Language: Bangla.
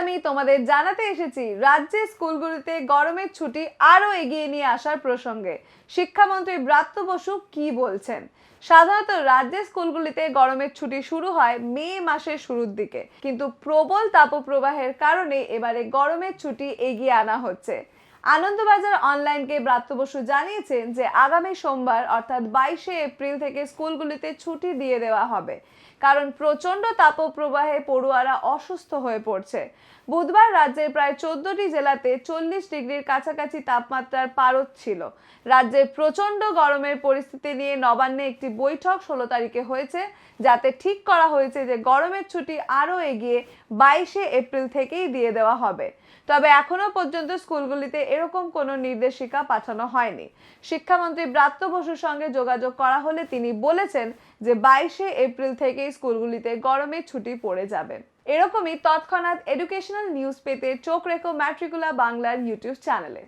আমি তোমাদের জানাতে এসেছি রাজ্যের স্কুলগুলিতে গরমের ছুটি আরও এগিয়ে নিয়ে আসার প্রসঙ্গে। শিক্ষামন্ত্রী ব্রাত্য বসু কি বলছেন? সাধারণত রাজ্যের স্কুলগুলিতে গরমের ছুটি শুরু হয় মে মাসের শুরুর দিকে, কিন্তু প্রবল তাপপ্রবাহের কারণে এবারে গরমের ছুটি এগিয়ে আনা হচ্ছে। আনন্দবাজার অনলাইনকে ব্রাত্য বসু জানিয়েছেন যে আগামী সোমবার, অর্থাৎ বাইশে এপ্রিল থেকে স্কুলগুলিতে ছুটি দিয়ে দেওয়া হবে। কারণ প্রচণ্ড তাপপ্রবাহে পড়ুয়ারা অসুস্থ হয়ে পড়ছে। বুধবার রাজ্যের প্রায় চোদ্দটি জেলাতে চল্লিশ ডিগ্রির কাছাকাছি তাপমাত্রার পারদ ছিল। রাজ্যের প্রচণ্ড গরমের পরিস্থিতি নিয়ে নবান্নে একটি বৈঠক ষোলো তারিখে হয়েছে, যাতে ঠিক করা হয়েছে যে গরমের ছুটি আরও এগিয়ে বাইশে এপ্রিল থেকেই দিয়ে দেওয়া হবে। তবে এখনও পর্যন্ত স্কুলগুলিতে এরকম কোনো নির্দেশিকা পাঠানো হয়নি। শিক্ষামন্ত্রী ব্রাত্য বসুর সঙ্গে যোগাযোগ করা হলে তিনি বলেছেন যে বাইশে এপ্রিল থেকে স্কুলগুলিতে গরমে ছুটি পড়ে যাবে। এরকমই তৎক্ষণাৎ এডুকেশনাল নিউজ পেতে চোখ রেখো ম্যাট্রিকুলা বাংলার ইউটিউব চ্যানেলে।